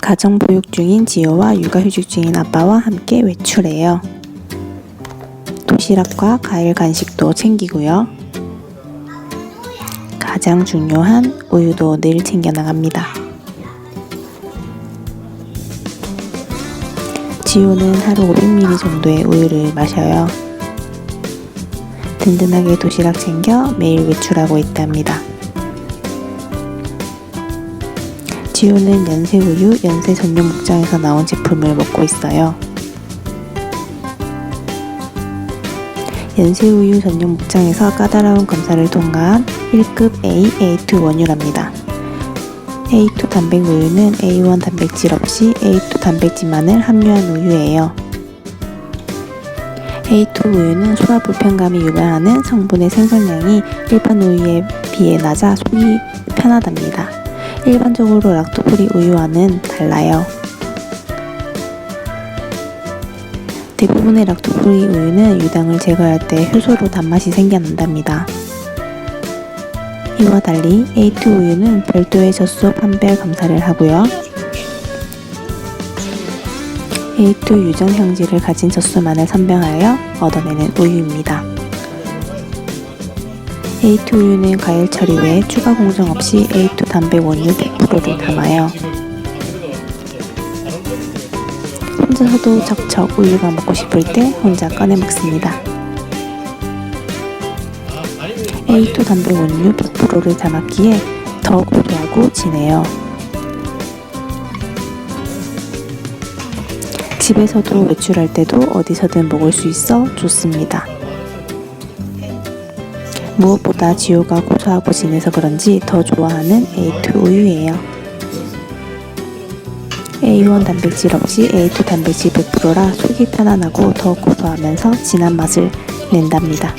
가정보육 중인 지효와 육아휴직 중인 아빠와 함께 외출해요. 도시락과 과일 간식도 챙기고요. 가장 중요한 우유도 늘 챙겨 나갑니다. 지효는 하루 500ml 정도의 우유를 마셔요. 든든하게 도시락 챙겨 매일 외출하고 있답니다. 지효는 연세우유 연세 전용 목장에서 나온 제품을 먹고 있어요. 연세우유 전용 목장에서 까다로운 검사를 통과한 1급 A, A2 원유랍니다. A2 단백 우유는 A1 단백질 없이 A2 단백질만을 함유한 우유예요. A2 우유는 소화 불편감이 유발하는 성분의 생성량이 일반 우유에 비해 낮아 속이 편하답니다. 일반적으로 락토프리 우유와는 달라요. 대부분의 락토프리 우유는 유당을 제거할 때 효소로 단맛이 생겨난답니다. 이와 달리 A2 우유는 별도의 젖소 판별 검사를 하고요. A2 유전 형질을 가진 젖소만을 선별하여 얻어내는 우유입니다. A2 우유는 과일 처리 외에 추가 공정 없이 A2 단백 원유 100%를 담아요. 혼자서도 척척 우유가 먹고 싶을 때 혼자 꺼내 먹습니다. A2 단백 원유 100%를 담았기에 더 고소하고 진해요. 집에서도 외출할 때도 어디서든 먹을 수 있어 좋습니다. 무엇보다 지효가 고소하고 진해서 그런지 더 좋아하는 A2 우유예요. A1 단백질 없이 A2 단백질 100%라 속이 편안하고 더 고소하면서 진한 맛을 낸답니다.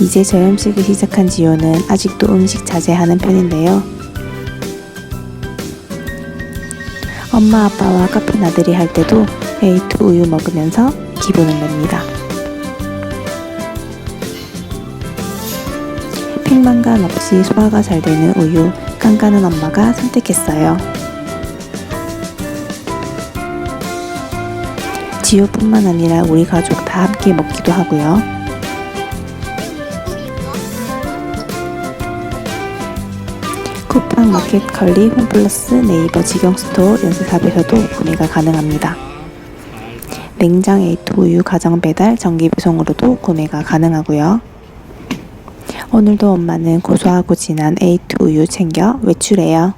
이제 저염식을 시작한 지효는 아직도 음식 자제하는 편인데요. 엄마 아빠와 카페 나들이 할 때도 A2 우유 먹으면서 기분을 냅니다. 팽만감 없이 소화가 잘 되는 우유 깐깐한 엄마가 선택했어요. 지효뿐만 아니라 우리 가족 다 함께 먹기도 하고요. 쿠팡 마켓 컬리 홈플러스 네이버 직영스토어 연세샵에서도 구매가 가능합니다. 냉장 A2 우유 가정 배달 정기 배송으로도 구매가 가능하고요. 오늘도 엄마는 고소하고 진한 A2 우유 챙겨 외출해요.